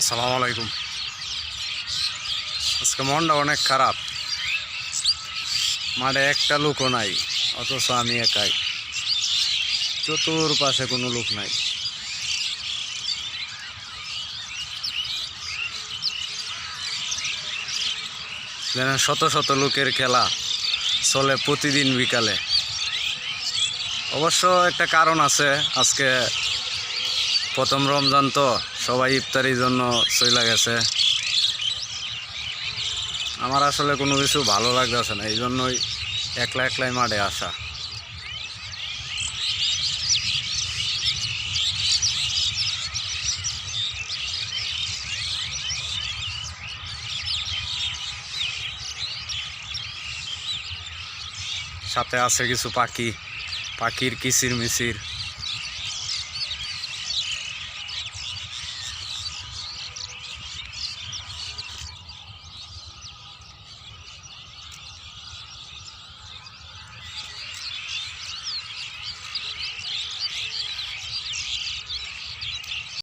আসসালামু আলাইকুম। আজকে মনটা অনেক খারাপ। মাঠে একটা লোকও নাই, অথচ আমি একাই। চতুর্পাশে কোনো লোক নাই। যেন শত শত লোকের খেলা চলে প্রতিদিন বিকালে। অবশ্য একটা কারণ আছে, আজকে প্রথম রমজান তো সবাই ইফতারির জন্য চলে গেছে। আমার আসলে কোনো কিছু ভালো লাগতেছে না এই জন্যই একলা একলাই মাঠে আসা। সাথে আছে কিছু পাখি, পাখির কিচির মিচির